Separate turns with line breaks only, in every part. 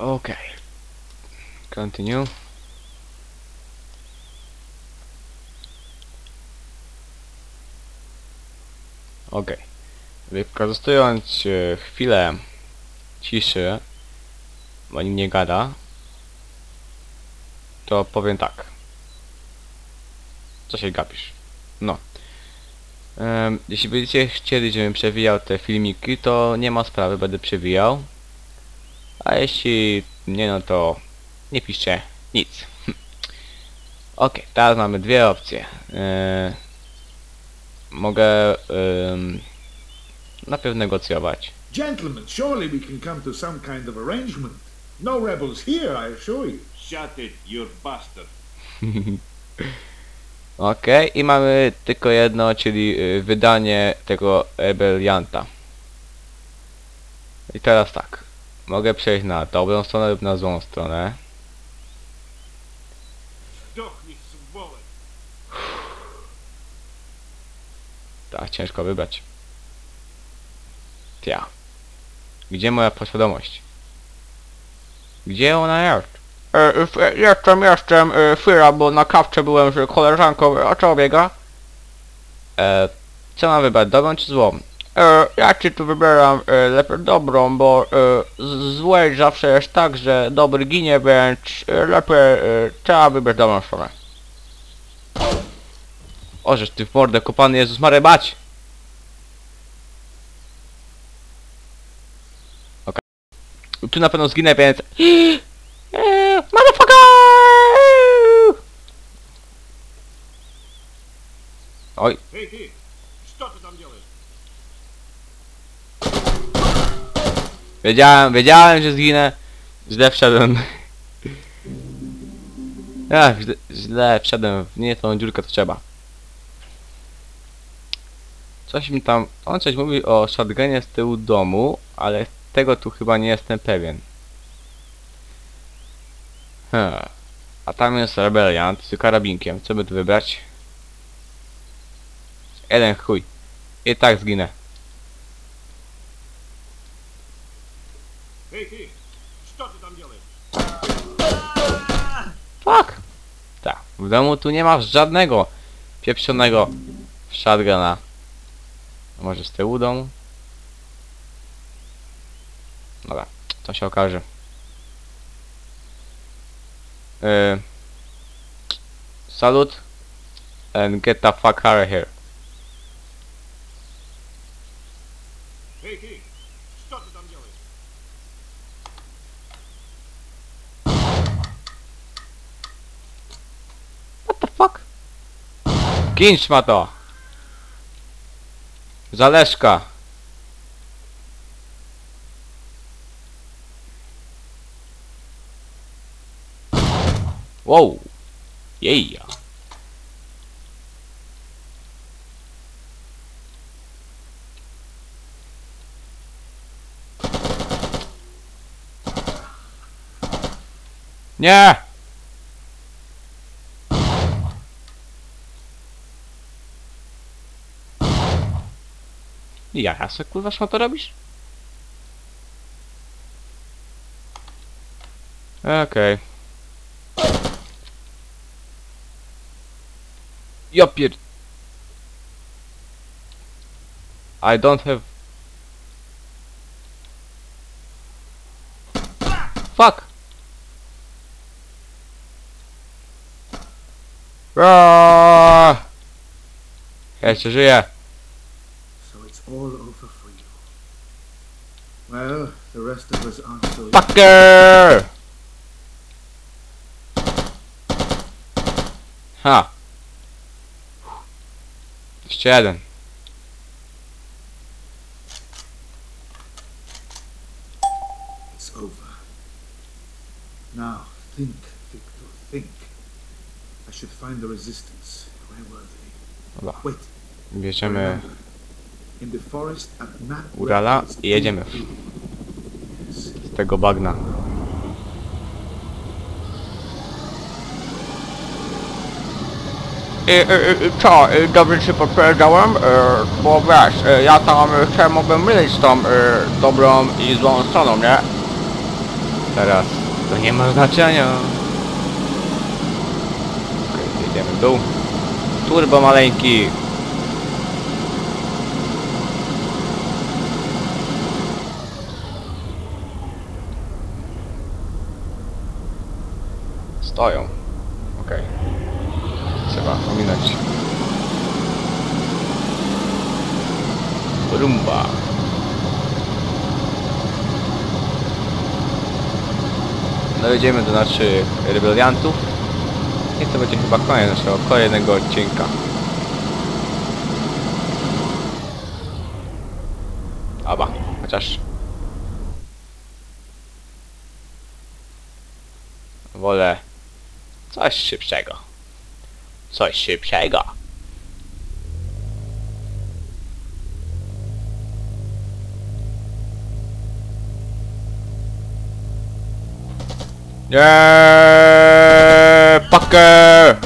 Okay. Continue. Okej. Wykorzystując e, chwilę ciszy, bo nikt nie gada, to powiem tak. Co się gapisz? No. Jeśli będziecie chcieli, żebym przewijał te filmiki, to nie ma sprawy, będę przewijał. A jeśli nie, no to nie piszcie nic. ok, teraz mamy dwie opcje. E, mogę em, najpierw negocjować.
Gentlemen, surely we can come to some kind of arrangement. No rebels here, I assure you.
Shut it, you bastard.
Ok, i mamy tylko jedno, czyli y, wydanie tego rebelianta. I teraz tak. Mogę przejść na dobrą stronę lub na złą stronę. Tak, ciężko wybrać. Ja. Gdzie moja poświadomość? Gdzie ona jest? E, jestem, jestem, e, chwila, bo na kawce byłem z koleżanką, a co biega? E, co mam wybrać, dobrą czy złą? E, ja ci tu wybieram e, lepiej dobrą, bo e, z złej zawsze jest tak, że dobry ginie, więc e, lepiej e, trzeba wybrać dobrą stronę. O, żeż ty w mordę kopany Jezus Mary bać! Okej. Tu na pewno zginę, więc... Eee, Motherfucker! Oj,
Эй, ты! Что ты там делаешь?
wiedziałem, wiedziałem, że zginę. Źle wszedłem. Ach, źle, wszedłem w nie tą dziurkę, to trzeba. Coś mi tam... On coś mówi o shotgunie z tyłu domu, ale tego tu chyba nie jestem pewien. Hmm. A tam jest rebeliant z karabinkiem. Co by tu wybrać? Jeden chuj. I tak zginę. W domu tu nie ma żadnego pieprzonego shotguna. Może z tyłu domu? Dobra, to się okaże. Yy, salut and get the fuck out of here. Ginć ma to! Zależka! Wow! Jeja! Nie! Ja se kurwa szmato robisz? Okej. Ja pier... I don't have... Fuck! Aaaa! Ja jeszcze żyję.
All over for you. Well, the rest of us aren't so
Fucker! Ha! Jeszcze jeden.
It's over. Now, think, Victor, think. I should find the resistance. Where were they? Wait.
Bierzemy Urala i jedziemy.
83. Yes.
z tego bagna. I, i, i co, dobrze się potwierdzałem? E, bo wiesz, e, ja tam e, chciałem mógłbym mylić tą e, dobrą i złą stroną, nie? Teraz to nie ma znaczenia. Okej, jedziemy w dół. Turbo maleńki. Stoją. Okej. Trzeba ominąć. Rumba. Dojedziemy do naszych rebeliantów. I to będzie chyba koniec naszego kolejnego odcinka. Aba, chociaż... Wolę coś szybszego. Coś szybszego. Yeah, Packer!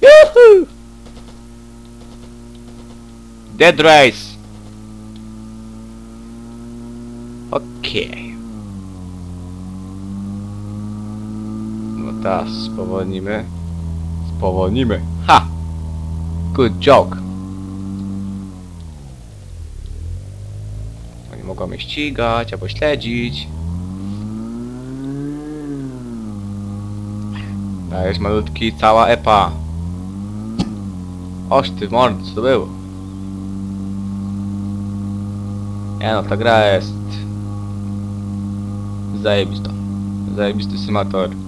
Yahoo! Dead race. Okej. Teraz spowolnimy. Spowolnimy. Ha! Good joke. Oni mogą mnie ścigać albo śledzić. Dajesz malutki, cała epa. Oż ty mord, co to było? Nie no, ta gra jest... Zajebista. Zajebisty symulator.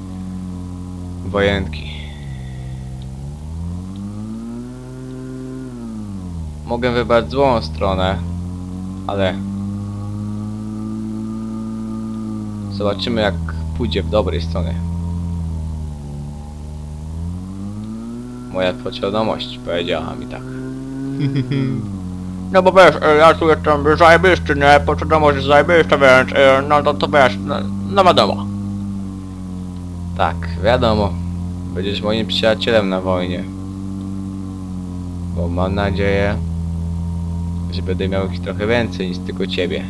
Wojenki. Mogę wybrać złą stronę, ale... Zobaczymy jak pójdzie w dobrej stronie. Moja podświadomość powiedziała mi tak. No bo wiesz, e, ja tu jestem zajebisty, nie? Podświadomość jest zajebista, więc e, no to, to wiesz, no, no wiadomo. Tak, wiadomo. Będziesz moim przyjacielem na wojnie. Bo mam nadzieję, że będę miał ich trochę więcej niż tylko ciebie.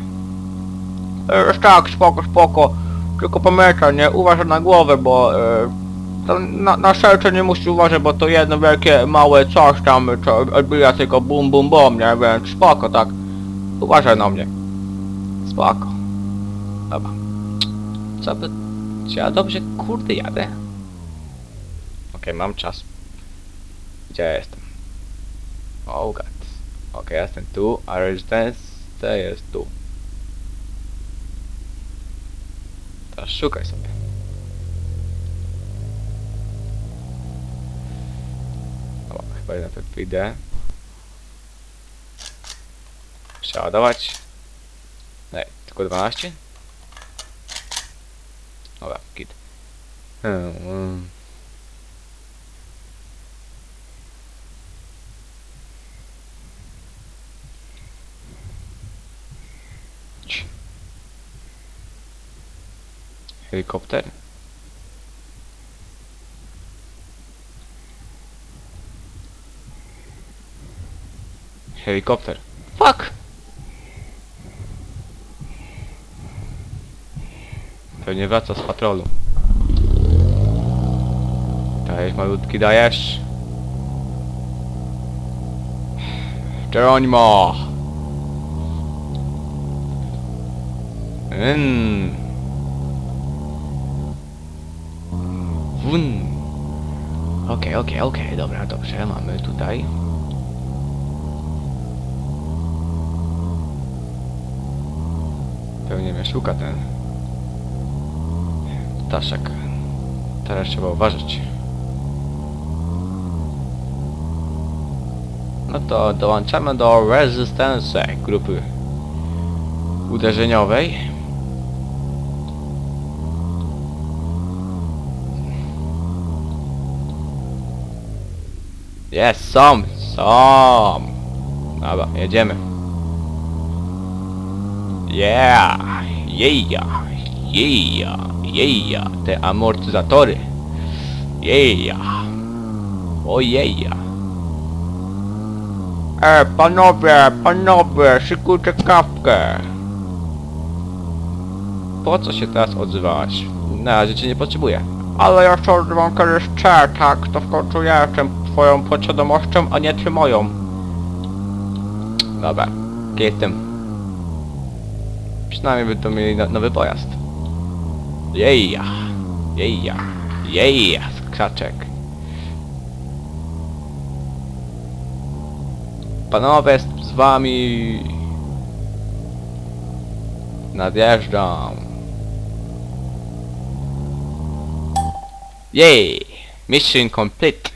E, tak, spoko, spoko. Tylko pamiętaj, nie? Uważaj na głowę, bo e, na, na serce nie musi uważać, bo to jedno wielkie, małe coś tam, co odbija tylko bum bum bum, nie? Więc spoko, tak. Uważaj na mnie. Spoko. Dobra. Co by... Ja dobrze kurde jadę? Okej, mam czas. Gdzie ja jestem? Oh god. Okej, ja jestem tu, a residence jest tu. Teraz szukaj sobie. Dobra, chyba jednak wyjdę. Przeładować. Nie, tylko 12? Dobra, git. Mm. Cii. Helikopter? Helikopter. Fuck! Pewnie wraca z patrolu. Dajesz malutki, dajesz. Geronimo! Mmm. Wun. Okej, okej, okej, dobra, dobrze, mamy tutaj. Pewnie mnie szuka ten ptaszek. Teraz trzeba uważać. No to dołączamy do Resistance grupy uderzeniowej. Jest, są, są. Dobra, jedziemy. Yeah, yeah, yeah, yeah, te amortyzatory. Yeah, o yeah. E, panowie, panowie, szykujcie kawkę. po co się teraz odzywałaś? Na razie cię nie potrzebuję. Ale ja się odzywam kiedyś cię, tak? To w końcu ja jestem twoją podświadomością, a nie ty moją. Dobra, jestem? Przynajmniej by to mieli no, nowy pojazd. Jeja, jeja, jeja, skrzaczek. Panowie, z- wami... Nadjeżdżam. Jej! Mission complete.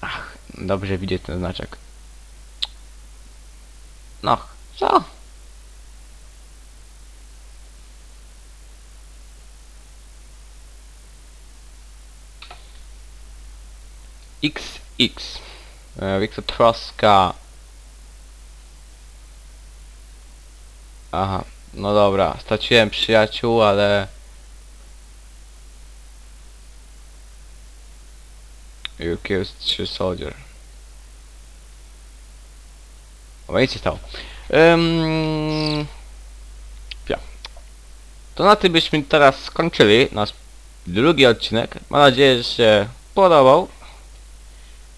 Ach, dobrze widzieć ten znaczek. No, co? XX. E, Wiktor Troska. Aha, no dobra, straciłem przyjaciół, ale... You killed three soldier. O, nic się stało. Um, ja. To na tym byśmy teraz skończyli nasz drugi odcinek. Mam nadzieję, że się podobał.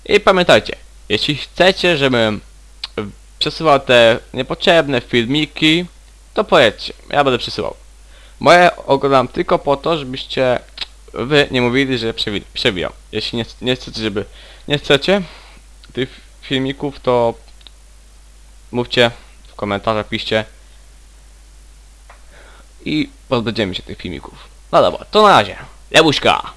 I pamiętajcie, jeśli chcecie, żebym przesyłał te niepotrzebne filmiki, to powiedzcie, ja będę przesyłał. Moje oglądam tylko po to, żebyście wy nie mówili, że przewi- przewijam. Jeśli nie, nie chcecie, żeby nie chcecie tych filmików, to mówcie w komentarzach, piszcie i pozbędziemy się tych filmików. No dobra, to na razie. Jabuśka!